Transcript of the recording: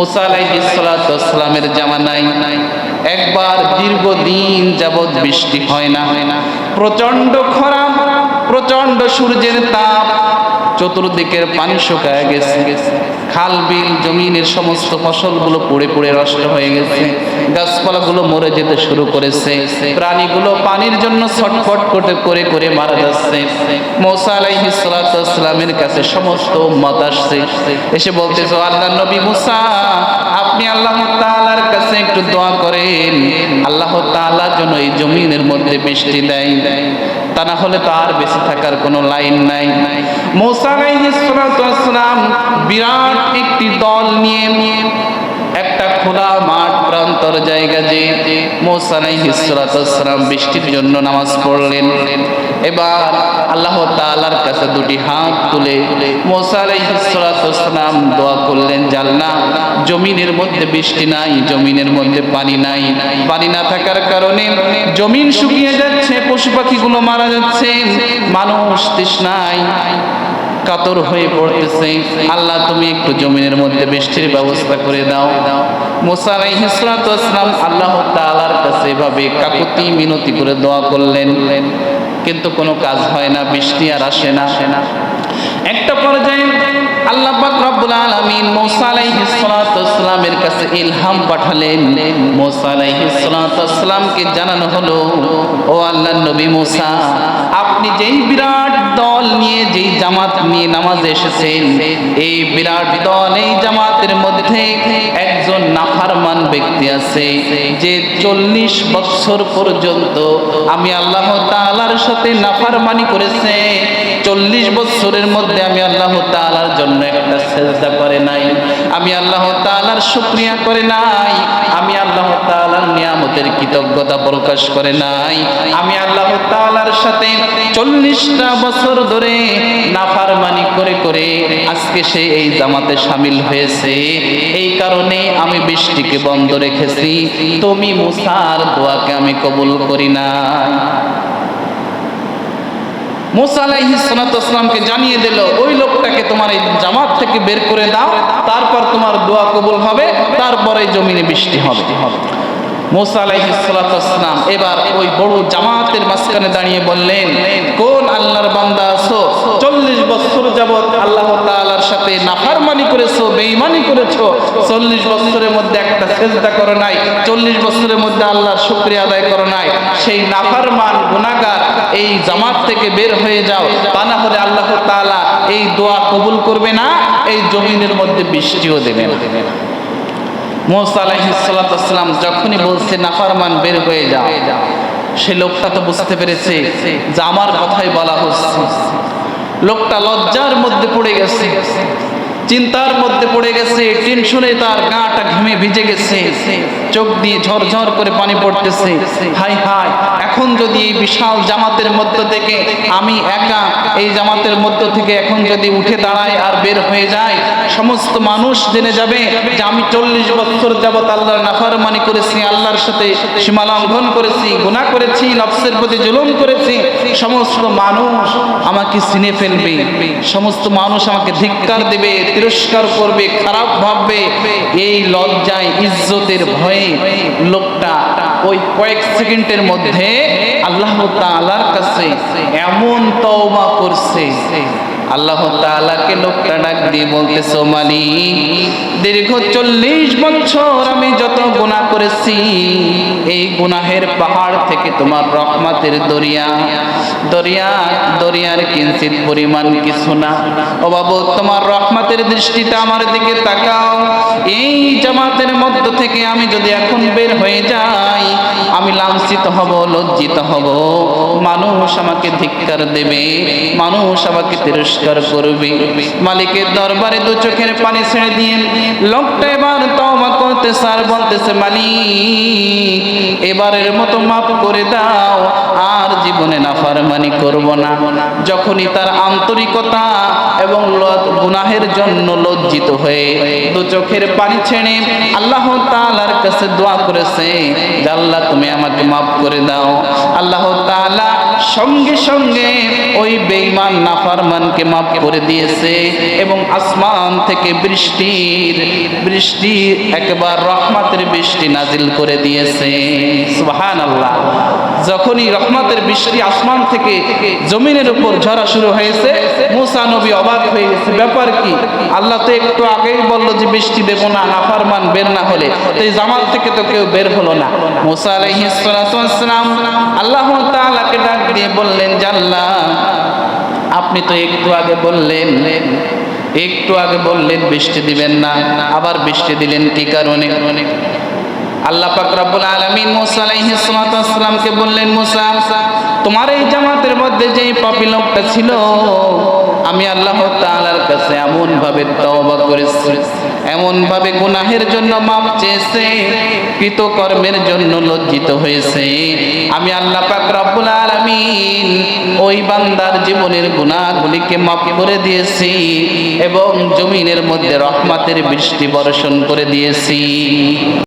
মুসা আলাইহিসসালামের জামানায় একবার দীর্ঘদিন যাবৎ বৃষ্টি হয় না। প্রচণ্ড খরা প্রচণ্ড সূর্যের তাপ চতুর্দিকের পানি শুকায় গেছে। খাল, বিল, জমিনের সমস্ত ফসলগুলো পড়ে পড়ে নষ্ট হয়ে গেছে। গাছপালাগুলো মরে যেতে শুরু করেছে। প্রাণীগুলো পানির জন্য ছটফট করে করে করে মারা যাচ্ছে। মৌসা আলাইহিস সালামের কাছে সমস্ত উম্মত আসছে। এসে বলতেছে আল্লাহ নবী মুসা, আপনি আল্লাহ তাআলার কাছে একটু দোয়া করেন। আল্লাহ তাআলার জন্য এই জমিনের মধ্যে বৃষ্টি দেয়। তা না হলে তো আর বেঁচে থাকার কোনো লাইন নাই। মোসালাম বিরাট একটি দল নিয়ে নিয়ে একটা খোলা মাঠ প্রান্তর জায়গা যে মৌসা আলাইহিস সালাম বৃষ্টির জন্য নামাজ পড়লেন। এবার আল্লাহ তাআলার কাছে দুটি হাত তুলে মৌসা আলাইহিস সালাম দোয়া করলেন জাল্লা জমিনের মধ্যে বৃষ্টি নাই, জমিনের মধ্যে পানি নাই। পানি না থাকার কারণে জমিন শুকিয়ে যাচ্ছে পশু পাখিগুলো মারা যাচ্ছে, মানুষ তৃষ্ণায় কাতর হয়ে পড়তেছে। আল্লাহ, তুমি একটু জমিনের মধ্যে বৃষ্টির ব্যবস্থা করে দাও। মুসা আলাইহিস সালাম আল্লাহ তাআলার কাছে এভাবে কাকুতি মিনতি করে দোয়া করলেন। কিন্তু কোনো কাজ হয় না, বৃষ্টি আর আসে না। একটা পর্যায়ে আল্লাহ পাক রব্বুল আলামিন মুসা আলাইহিস সালামের কাছে ইলহাম পাঠালেন। মুসা আলাইহিস সালামকে জানানো হলো, ও আল্লাহর নবী মুসা, আপনি যেই বিরাট দল নিয়ে, যেই জামাত নিয়ে নামাজে এসেছেন, এই বিরাট দল, এই জামাতের মধ্যে একজন নাফারমান ব্যক্তি আছে যে চল্লিশ বছর পর্যন্ত আমি আল্লাহ তালার সাথে নাফারমানি করেছে। চল্লিশ বছরের মধ্যে আমি আল্লাহ তাআলার জন্য একটা সেজদা করে নাই। আমি আল্লাহ তাআলার শুকরিয়া করে নাই। আমি আল্লাহ তাআলার নিয়ামতের কৃতজ্ঞতা প্রকাশ করে নাই। আমি আল্লাহ তাআলার সাথে চল্লিশটা বছর ধরে নাফারমানি করে করে আজকে সে এই জামাতে সামিল হয়েছে। এই কারণে আমি বৃষ্টিকে বন্ধ রেখেছি। তুমি মুসার দোয়াকে আমি কবুল করি না জানিয়ে দিল, ওই লোকটাকে তোমার এই থেকে বের করে দাও, তারপর তোমার দোয়া কবুল হবে, তারপরে বৃষ্টি হবে। এবার ওই বড় জামাতের দাঁড়িয়ে বললেন, কোন আল্লাহর বান্দা আছো চল্লিশ বছর যাবৎ আল্লাহ তাআলার সাথে নাফারমানি করেছ, বেঈমানি করেছ, চল্লিশ বছরের মধ্যে একটা সেজদা করো নাই, চল্লিশ বছরের মধ্যে আল্লাহর শুকরিয়া আদায় করো নাই, সেই নাফারমান গুনাহগার এই জামাত থেকে বের হয়ে যাও, তা না হলে আল্লাহ তাআলা এই দোয়া কবুল করবে না, এই জমিনের মধ্যে বৃষ্টিও দেবে না। মোসা আলাইহিসাল্লাম যখনই বলছে, নাফারমান, বের হয়ে যাও, সে লোকটা তো বুঝতে পেরেছে যে আমার কথাই বলা হচ্ছে। লোকটা লজ্জার মধ্যে পড়ে গেছে, চিন্তার মধ্যে পড়ে গেছে, টেনশনে তার গাটা ঘেমে ভিজে গেছে। চোখ দিয়ে ঝরঝর করে পানি পড়তেছে। হাই হাই, এখন যদি এই বিশাল জামাতের মধ্য থেকে আমি একা এই জামাতের মধ্য থেকে এখন যদি উঠে দাঁড়াই আর বের হয়ে যায় সমস্ত মানুষ জেনে যাবে যে আমি চল্লিশ বছর যাবত আল্লাহর নাফারমানি করেছি, আল্লাহর সাথে সীমা লঙ্ঘন করেছি, গুনাহ করেছি, নফসের প্রতি জুলুম করেছি। সমস্ত মানুষ আমাকে চিনে ফেলবে, সমস্ত মানুষ আমাকে ধিক্কার দেবে, তিরস্কার করবে, খারাপ ভাববে। এই লজ্জায়, ইজ্জতের ভয়ে লোকটা ওই কয়েক সেকেন্ডের মধ্যে আল্লাহ তালার কাছে এমন তওবা করছে। আল্লাহ তাআলাকে লোকটা ডাক দিয়ে বলতেছে, "ও মালিক, দীর্ঘ চল্লিশ বছর আমি যত গুনাহ করেছি, এই গুনাহের পাহাড় থেকে তোমার রহমতের দরিয়া দরিয়া, দরিয়ার কিঞ্চিত পরিমাণ কিছু না। ও বাবু, তোমার রহমতের দৃষ্টিটা আমার দিকে তাকাও। এই জামাতের মধ্য থেকে আমি যদি এখন বের হয়ে যাই, আমি লাঞ্ছিত হব, লজ্জিত হব। মানুষ আমাকে ধিক্কার দেবে, মানুষ আমাকে তিরস্কার করবে। মালিকের দরবারে দু চোখের পানি ছেড়ে দিয়ে লোকটা এবার তওবা করতে সার বলতেছে, মালিক, এবারের মতো মাফ করে দাও। আর জীবনে নাফারমানি করব না। যখনই তার আন্তরিকতা এবং গুনাহের জন্য লজ্জিত হয়ে দু চোখের পানি ছেড়ে আল্লাহ তাআলার কাছে দোয়া করেছে আল্লাহ, তুমি আমাকে মাফ করে দাও। আল্লাহ তাআলা সঙ্গে সঙ্গে ওই বেঈমান নাফারমানকে মাফ করে দিয়েছে এবং আসমান থেকে বৃষ্টির বৃষ্টি একবার রহমতের বৃষ্টি নাজিল করে দিয়েছে। সুবহান আল্লাহ যখনই রহমতের বৃষ্টি আসমান থেকে জমিনের উপর ঝরা শুরু হয়েছে। মুসা নবী অবাক হয়ে গেছে, ব্যাপার কি? আল্লাহ তো একটু আগেই বলল যে বৃষ্টি দেবো না, নাফারমান বের না হলে। এই জামাত থেকে তো কেউ বের হলো না। মুসা ওয়াস আল্লাহ তাআলাকে ডাক দিয়ে বললেন, জাল্লা, আপনি তো একটু আগে বললেন, একটু আগে বললেন বৃষ্টি দিবেন না, আবার বৃষ্টি দিলেন কি কারণে? আল্লাহ পাক রব্বুল আলামিন মুসা আলাইহিস সালামকে বললেন, মুসা, তোমার এই জামাতের মধ্যে যে পাপী লোকটা ছিল, আমি আল্লাহ তাআলার কাছে এমন ভাবে তওবা করেছি এমন ভাবে গুনাহের জন্য মাপ চেয়েছে, কৃতকর্মের জন্য লজ্জিত হয়েছে। আমি আল্লাহ পাক রব্বুল আলামিন ওই বান্দার জীবনের গুনাহগুলিকে মাফ করে দিয়েছি এবং জমিনের মধ্যে রহমাতের বৃষ্টি বর্ষণ করে দিয়েছি।